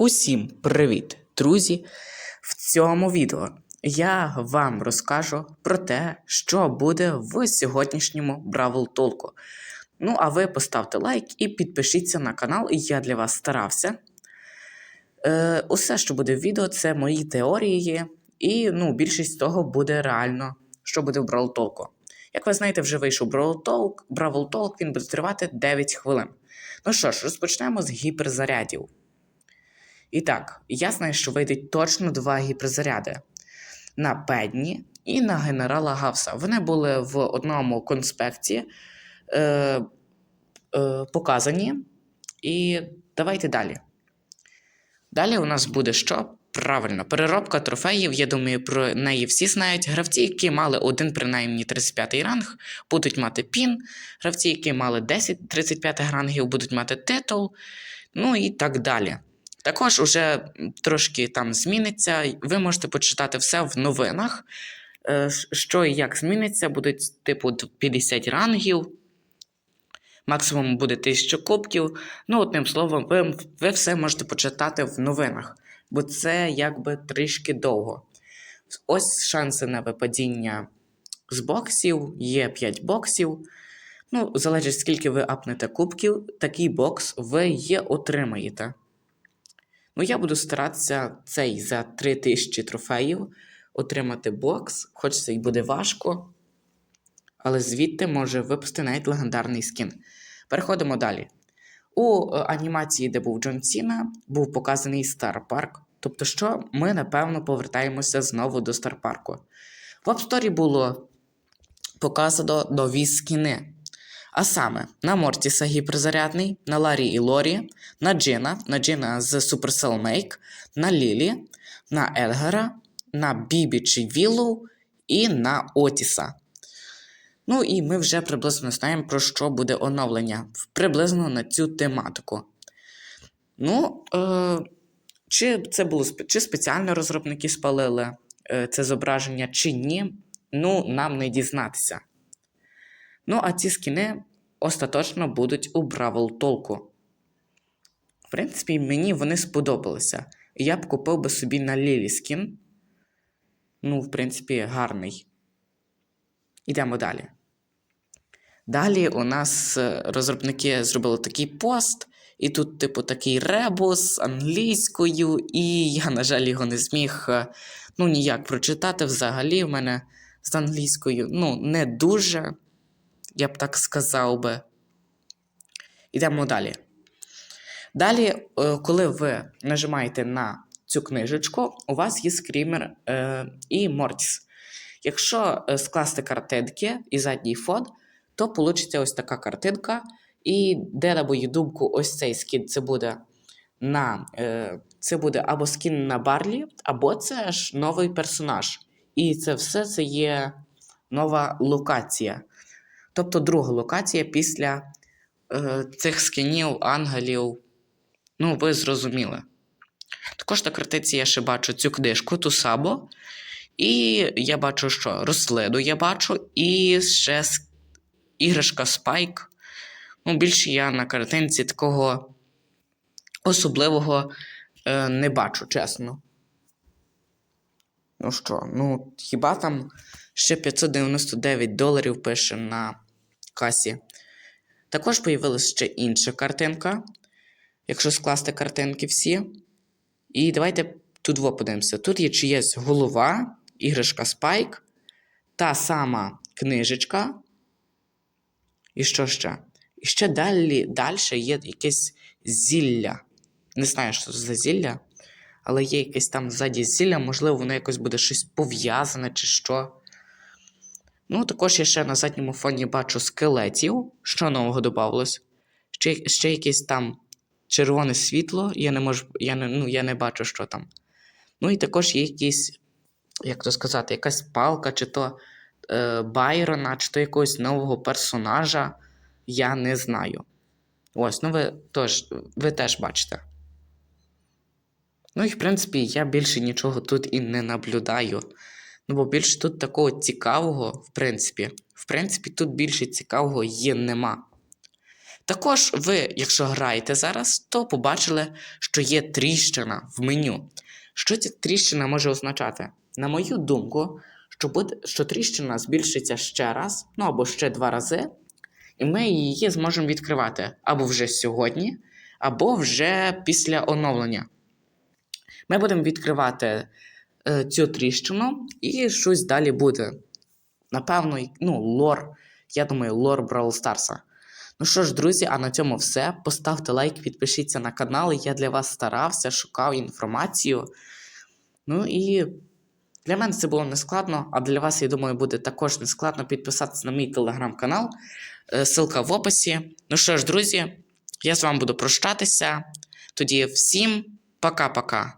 Усім привіт, друзі! В цьому відео я вам розкажу про те, що буде в сьогоднішньому Бравл Толку. Ну, а ви поставте лайк і підпишіться на канал, я для вас старався. Е, усе, що буде в відео, це мої теорії, і ну, більшість того буде реально, що буде в Бравл Толку. Як ви знаєте, вже вийшов Бравл Толк, Бравл Толк, він буде тривати 9 хвилин. Ну що ж, розпочнемо з гіперзарядів. І так, я знаю, що вийдуть точно два гіперзаряди на Педні і на генерала Гавса. Вони були в одному конспекті е, е, показані. І давайте далі. Далі у нас буде що? Правильно, переробка трофеїв. Я думаю, про неї всі знають. Гравці, які мали один, принаймні 35 ранг, будуть мати пін. Гравці, які мали 10 35 рангів, будуть мати титул. Ну і так далі. Також уже трошки там зміниться. Ви можете почитати все в новинах. Е, Що і як зміниться, будуть типу 50 рангів. Максимум буде 1000 кубків. Ну, одним словом, ви, ви все можете почитати в новинах, бо це якби трішки довго. Ось шанси на випадіння з боксів, є 5 боксів. Ну, залежить, скільки ви апнете кубків, такий бокс ви є отримаєте. Ну, я буду старатися цей за 3000 трофеїв отримати бокс, хоч це й буде важко. Але звідти може випусти навіть легендарний скін. Переходимо далі. У е, анімації, де був Джон Сіна, був показаний Стар Парк. Тобто, що ми, напевно, повертаємося знову до Стар Парку. В App Store було показано нові скіни. А саме на Мортіса гіперзарядний, на Ларі і Лорі, на Джина, на Джина з Supercell Make, на Лілі, на Едгара, на Бібі чи Віллоу і на Отіса. Ну і ми вже приблизно знаємо, про що буде оновлення приблизно на цю тематику. Ну, е, чи це було чи спеціально розробники спалили е, це зображення, чи ні, ну, нам не дізнатися. Ну, а ці скіни остаточно будуть у Бравл Толку. В принципі, мені вони сподобалися. Я б купив би собі на Лілі скін. Ну, в принципі, гарний. Ідемо далі. Далі у нас е, розробники зробили такий пост, і тут, типу, такий ребус англійською, і я, на жаль, його не зміг е, ну, ніяк прочитати взагалі. В мене з англійською ну, не дуже я б так сказав би. Йдемо далі. Далі, е, коли ви нажимаєте на цю книжечку, у вас є скрімер е, і Мортіс. Якщо е, скласти картинки і задній фон, то вийде ось така картинка. І де, на мою думку, ось цей скін це буде на, це буде або скін на Барлі, або це ж новий персонаж. І це все це є нова локація. Тобто друга локація після е, цих скінів, ангелів. Ну, ви зрозуміли. Також на картиці я ще бачу цю книжку Тусабо. І я бачу, що рослину я бачу, і ще іграшка Спайк. Ну, більше я на картинці такого особливого е, не бачу, чесно. Ну що, ну, хіба там ще 599 доларів пише на касі. Також появилася ще інша картинка. Якщо скласти картинки всі. І давайте тут подивимося. Тут є чиясь голова, іграшка Спайк, та сама книжечка. І що ще? І ще далі далі є якесь зілля. Не знаю, що це за зілля, але є якесь там ззаді зілля, можливо, воно якось буде щось пов'язане чи що. Ну, також я ще на задньому фоні бачу скелетів, що нового додавалось. Ще ще якесь там червоне світло, я не можу, я не, ну, я не бачу, що там. Ну і також є якісь, як то сказати, якась палка, чи то е, Байрона, чи то якогось нового персонажа. Я не знаю. Ось, ну ви, тож, ви теж бачите. Ну і в принципі, я більше нічого тут і не наблюдаю. Ну, бо більше тут такого цікавого, в принципі, в принципі, тут більше цікавого є нема. Також ви, якщо граєте зараз, то побачили, що є тріщина в меню. Що ця тріщина може означати? На мою думку, що, буде, що тріщина збільшиться ще раз, ну або ще два рази, і ми її зможемо відкривати або вже сьогодні, або вже після оновлення. Ми будемо відкривати цю тріщину і щось далі буде. Напевно, ну, лор. Я думаю, лор Brawl Старса. Ну що ж, друзі, а на цьому все. Поставте лайк, підпишіться на канал. Я для вас старався, шукав інформацію. Ну і для мене це було нескладно, а для вас, я думаю, буде також нескладно підписатися на мій телеграм-канал. Е, Ссылка в описі. Ну що ж, друзі, я з вами буду прощатися. Тоді всім пока-пока.